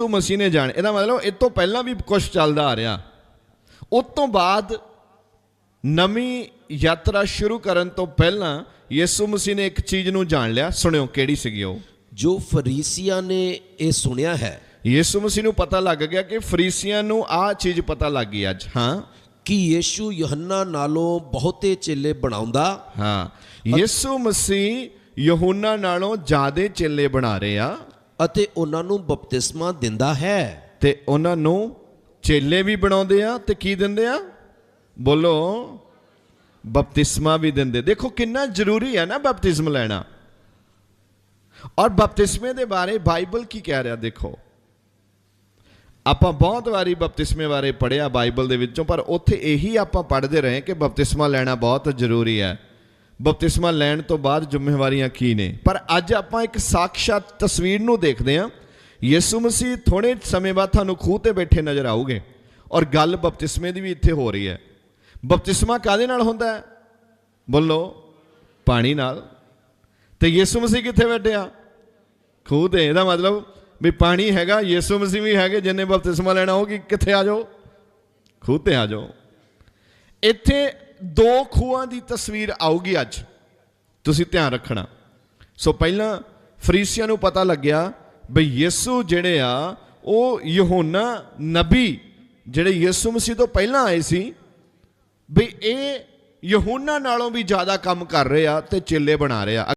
ਯਿਸੂ ਮਸੀਹ ਨੇ ਜਾਣ। ਇਹਦਾ ਮਤਲਬ ਇਹ ਤੋਂ ਪਹਿਲਾਂ ਵੀ ਕੁਝ ਚੱਲਦਾ ਆ ਰਿਹਾ। ਉਸ ਤੋਂ ਬਾਅਦ ਨਵੀਂ ਯਾਤਰਾ ਸ਼ੁਰੂ ਕਰਨ ਤੋਂ ਪਹਿਲਾਂ ਯਿਸੂ ਮਸੀਹ ਨੇ ਇੱਕ ਚੀਜ਼ ਨੂੰ ਜਾਣ ਲਿਆ। ਸੁਣਿਓ ਕਿਹੜੀ ਸੀਗੀ ਉਹ? ਜੋ ਫਰੀਸੀਆਂ ਨੇ ਇਹ ਸੁਣਿਆ ਹੈ। ਯਿਸੂ ਮਸੀਹ ਨੂੰ ਪਤਾ ਲੱਗ ਗਿਆ ਕਿ ਫਰੀਸੀਆਂ ਨੂੰ ਆਹ ਚੀਜ਼ ਪਤਾ ਲੱਗ ਗਈ ਅੱਜ। ਹਾਂ। ਕਿ ਯੀਸ਼ੂ ਯੋਹੰਨਾ ਨਾਲੋਂ ਬਹੁਤੇ ਚੇਲੇ ਬਣਾਉਂਦਾ। ਹਾਂ। ਯਿਸੂ ਮਸੀਹ ਯਹੂਨਾ ਨਾਲੋਂ ਜ਼ਿਆਦੇ ਚੇਲੇ ਬਣਾ ਰਹੇ ਅਤੇ ਉਹਨਾਂ ਨੂੰ ਬਪਤਿਸਮਾ ਦਿੰਦਾ ਹੈ। ਤੇ ਉਹਨਾਂ ਨੂੰ ਚੇਲੇ ਵੀ ਬਣਾਉਂਦੇ ਆ ਤੇ ਕੀ ਦਿੰਦੇ ਆ? ਬੋਲੋ, ਬਪਤਿਸਮਾ ਵੀ ਦਿੰਦੇ। ਦੇਖੋ ਕਿੰਨਾ ਜ਼ਰੂਰੀ ਹੈ ਨਾ ਬਪਤਿਸਮ ਲੈਣਾ। ਔਰ ਬਪਤਿਸਮੇ ਦੇ ਬਾਰੇ ਬਾਈਬਲ ਕੀ ਕਹਿ ਰਿਹਾ ਦੇਖੋ। ਆਪਾਂ ਬਹੁਤ ਵਾਰੀ ਬਪਤਿਸਮੇ ਬਾਰੇ ਪੜਿਆ ਬਾਈਬਲ ਦੇ ਵਿੱਚੋਂ, ਪਰ ਉੱਥੇ ਇਹੀ ਆਪਾਂ ਪੜ੍ਹਦੇ ਰਹੇ ਕਿ ਬਪਤਿਸਮਾ ਲੈਣਾ ਬਹੁਤ ਜ਼ਰੂਰੀ ਹੈ। ਬਪਤਿਸਮਾ ਲੈਣ ਤੋਂ ਬਾਅਦ ਜ਼ਿੰਮੇਵਾਰੀਆਂ ਕੀ ਨੇ? ਪਰ ਅੱਜ ਆਪਾਂ ਇੱਕ ਸਾਖਸ਼ਾਤ ਤਸਵੀਰ ਨੂੰ ਦੇਖਦੇ ਹਾਂ। ਯਿਸੂ ਮਸੀਹ ਥੋੜੇ ਸਮੇਂ ਬਾਅਦ ਤੁਹਾਨੂੰ ਖੂਹ ਤੇ ਬੈਠੇ ਨਜ਼ਰ ਆਉਗੇ ਔਰ ਗੱਲ ਬਪਤਿਸਮੇ ਦੀ ਵੀ ਇੱਥੇ ਹੋ ਰਹੀ ਹੈ। ਬਪਤਿਸਮਾ ਕਾਦੇ ਨਾਲ ਹੁੰਦਾ ਹੈ? ਬੋਲੋ, ਪਾਣੀ ਨਾਲ। ਤੇ ਯਿਸੂ ਮਸੀਹ ਕਿੱਥੇ ਬੈਠੇ ਆ? ਖੂਹ ਤੇ। ਇਹਦਾ ਮਤਲਬ ਵੀ ਪਾਣੀ ਹੈਗਾ, ਯਿਸੂ ਮਸੀਹ ਵੀ ਹੈਗੇ, ਜਿੰਨੇ ਬਪਤਿਸਮਾ ਲੈਣਾ ਹੋਗੀ ਕਿੱਥੇ ਆ ਜਾਓ? ਖੂਹ ਤੇ ਆ ਜਾਓ। ਇੱਥੇ ਦੋ ਖੂਹਾਂ ਦੀ ਤਸਵੀਰ ਆਊਗੀ ਅੱਜ। ਤੁਸੀਂ ਧਿਆਨ ਰੱਖਣਾ। ਸੋ ਪਹਿਲਾਂ ਫਰੀਸੀਆਂ ਨੂੰ ਪਤਾ ਲੱਗਿਆ ਵੀ ਯਿਸੂ ਜਿਹੜੇ ਆ, ਉਹ ਯਹੋਨਾ ਨਬੀ, ਜਿਹੜੇ ਯਿਸੂ ਮਸੀਹ ਤੋਂ ਪਹਿਲਾਂ ਆਏ ਸੀ ਵੀ ਇਹ ਯਹੋਨਾ ਨਾਲੋਂ ਵੀ ਜ਼ਿਆਦਾ ਕੰਮ ਕਰ ਰਹੇ ਆ ਤੇ ਚੇਲੇ ਬਣਾ ਰਹੇ ਆ।